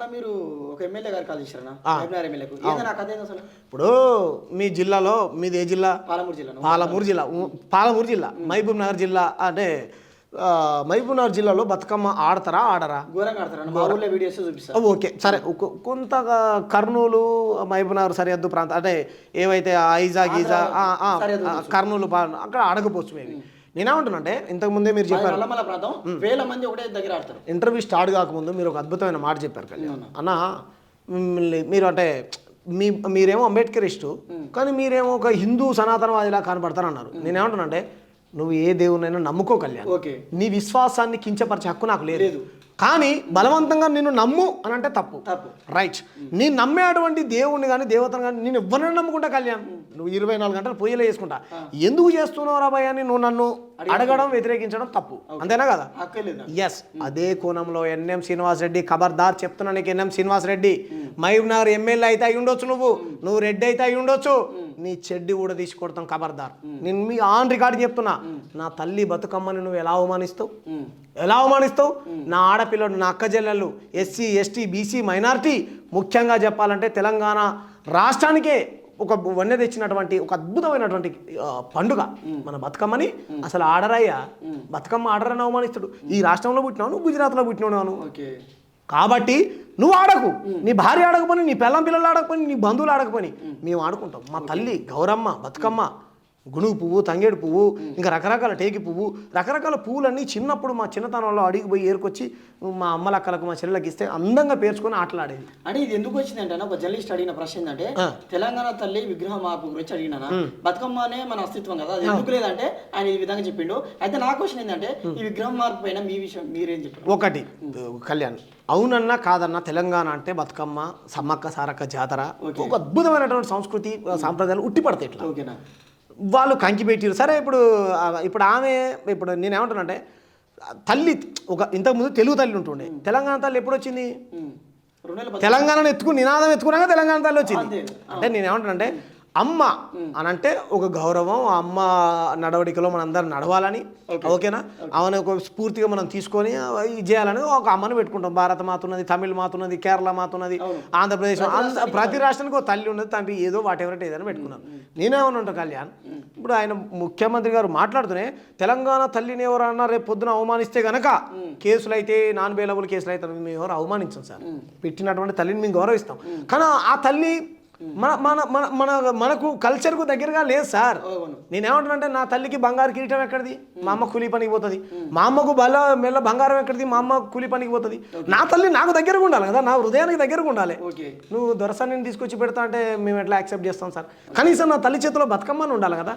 మళ్ళీ మీరు ఒక ఎమ్మెల్యే గారు కాల్ చేశారనా? మహబూబ్నగర్ ఎమ్మెల్యేకు. ఏదైనా కథ ఏంది అసలు? ఇప్పుడు మీ జిల్లాలో మీది ఏ జిల్లా? పాలమూరు జిల్లాలో పాలమూరు జిల్లా. పాలమూరు జిల్లా. మహబూబ్ నగర్ జిల్లా అంటే ఆ, మహబూబ్ నగర్ జిల్లాలో బతుకమ్మ ఆడతారా ఆడరా? ఘోరంగా ఆడతారు వీడియోస్ చూపిస్తారు ఓకే. సరే కొంత కర్నూలు మహబూబ్ నగర్ సరిహద్దు ప్రాంతం అంటే ఏవైతే ఐజా గీజా కర్నూలు అక్కడ అడగపోవచ్చు మేబీ నేనేమంటున్నానంటే ఇంతకుముందే మీరు చెప్పారు. నల్లమల ప్రాంతం వేల మంది ఒకటే దగ్గర ఆడతారు. ఇంటర్వ్యూ స్టార్ట్ కాకముందు మీరు ఒక అద్భుతమైన మాట చెప్పారు కళ్యాణ్. అన్న మిమ్మల్ని మీరు అంటే మీ మీరేమో అంబేద్కరిస్టు కానీ మీరేమో ఒక హిందూ సనాతనవాదిలా కనపడతారన్నారు నేనేమంటున్నానంటే నువ్వు ఏ దేవునైనా నమ్ముకో కళ్యాణ్. ఓకే. నీ విశ్వాసాన్ని కించపరిచే హక్కు నాకు లేదు. లేదు. కానీ బలవంతంగా నిన్ను నమ్ము అని అంటే తప్పు. తప్పు రైట్ నీ నమ్మేటువంటి దేవుణ్ణి కానీ దేవతను కానీ నేను ఎవరిని నమ్ముకుంటా కళ్యాణ్. నువ్వు ఇరవై నాలుగు గంటలు పొయ్యిలో చేసుకుంటా ఎందుకు చేస్తున్నావు రాబాయ్ అని నువ్వు నన్ను అడగడం వ్యతిరేకించడం తప్పు. అంతేనా కదా. ఎస్ అదే కోణంలో ఎన్ఎం శ్రీనివాస్ రెడ్డి ఖబర్దార్ చెప్తున్నా నీకు N M Srinivas Reddy. Mahabubnagar MLA అయితే అయి ఉండొచ్చు నువ్వు. నువ్వు రెడ్డి అయితే అయి ఉండొచ్చు. నీ చెడ్డి కూడా తీసి కొడతాం ఖబర్దార్ నేను మీ ఆన్ రికార్డ్ చెప్తున్నా. నా తల్లి బతుకమ్మని నువ్వు ఎలా అవమానిస్తావు. ఎలా అవమానిస్తావు? నా ఆడపిల్లలు నా అక్క చెల్లెళ్ళు ఎస్సీ ఎస్టీ బీసీ మైనారిటీ ముఖ్యంగా చెప్పాలంటే తెలంగాణ రాష్ట్రానికే. ఒక వన్నె తెచ్చినటువంటి ఒక అద్భుతమైనటువంటి పండుగ. మన బతుకమ్మని అసలు ఆడరయ్యా. బతుకమ్మ ఆడరని అవమానిస్తాడు. ఈ రాష్ట్రంలో పుట్టినావు నువ్వు గుజరాత్లో పుట్టినావు కాబట్టి నువ్వు ఆడకు. నీ భార్య ఆడకపోని నీ పిల్లం పిల్లలు ఆడకపోని నీ బంధువులు ఆడకపోని మేము. ఆడుకుంటాం. మా తల్లి గౌరమ్మ బతుకమ్మ గునుగు పువ్వు తంగేడు పువ్వు ఇంకా రకరకాల టేకి పువ్వు రకరకాల పువ్వులన్నీ చిన్నప్పుడు మా చిన్నతనంలో అడిగి పోయి ఏరుకొచ్చి మా అమ్మలక్కలకు మా చెల్లెలకి ఇస్తే అందంగా పేర్చుకొని ఆటలాడేది. అంటే ఇది ఎందుకు వచ్చిందంటే ఒక జర్నలిస్ట్ అడిగిన ప్రశ్న ఏంటంటే. తెలంగాణ తల్లి విగ్రహ మార్పు గురించి అడిగినా బతుకమ్మ అనే మన అస్తిత్వం కదా అది ఎందుకు లేదంటే ఆయన ఈ విధంగా చెప్పిండు. అయితే నా క్వశ్చన్ ఏంటంటే ఈ విగ్రహం మార్పు పైన మీ విషయం మీరేం చెప్పారు ఒకటి కళ్యాణ్ అవునన్నా కాదన్నా తెలంగాణ అంటే బతుకమ్మ సమ్మక్క సారక్క జాతర ఒక అద్భుతమైనటువంటి సంస్కృతి సాంప్రదాయాలు ఉట్టిపడతాయి ఇట్లా. ఓకేనా? వాళ్ళు కంకి పెట్టారు. సరే ఇప్పుడు ఇప్పుడు ఆమె ఇప్పుడు నేను ఏమంటున్నానంటే తల్లి ఒక ఇంతకుముందు తెలుగు తల్లి ఉంటుండే. తెలంగాణ తల్లి ఎప్పుడు వచ్చింది తెలంగాణను ఎత్తుకుని నినాదం ఎత్తుకున్నాక తెలంగాణ తల్లి వచ్చింది. అంటే నేను ఏమంటానంటే అమ్మ అని అంటే ఒక గౌరవం ఆ అమ్మ నడవడికలో మనందరం నడవాలని. ఓకేనా? ఆమెను ఒక స్ఫూర్తిగా మనం తీసుకొని ఇది చేయాలని ఒక అమ్మను పెట్టుకుంటాం. భారత మాత ఉన్నది తమిళ మాత ఉన్నది కేరళ మాత ఉన్నది ఆంధ్రప్రదేశ్ ప్రతి రాష్ట్రానికి ఒక తల్లి ఉన్నది తండ్రి ఏదో వాట్ ఎవర్ ఏదైనా పెట్టుకున్నాను నేనేమన్నా ఉంటా కళ్యాణ్ ఇప్పుడు ఆయన ముఖ్యమంత్రి గారు మాట్లాడుతూనే తెలంగాణ తల్లిని ఎవరన్నా రేపు పొద్దున అవమానిస్తే గనక కేసులు అయితే నాన్ బెయిలబుల్ కేసులు అయితే మేము ఎవరు అవమానించాం సార్. పెట్టినటువంటి తల్లిని మేము గౌరవిస్తాం. కానీ ఆ తల్లి మన మన మన మన మనకు కల్చర్కు దగ్గరగా లేదు సార్. అవును. నేనేమంటానంటే నా తల్లికి బంగారు కిరీటం ఎక్కడిది? మా అమ్మ కూలి పనికి పోతుంది. మా అమ్మకు బల్ల మెల్ల బంగారం ఎక్కడిది? మా అమ్మ కూలి పనికి పోతుంది. నా తల్లి నాకు దగ్గరగా ఉండాలి కదా నా హృదయానికి దగ్గరగా ఉండాలి. నువ్వు దొరసాన్ని తీసుకొచ్చి పెడతా అంటే మేము ఎట్లా యాక్సెప్ట్ చేస్తాం సార్? కనీసం నా తల్లి చేతిలో బతుకమ్మని ఉండాలి కదా.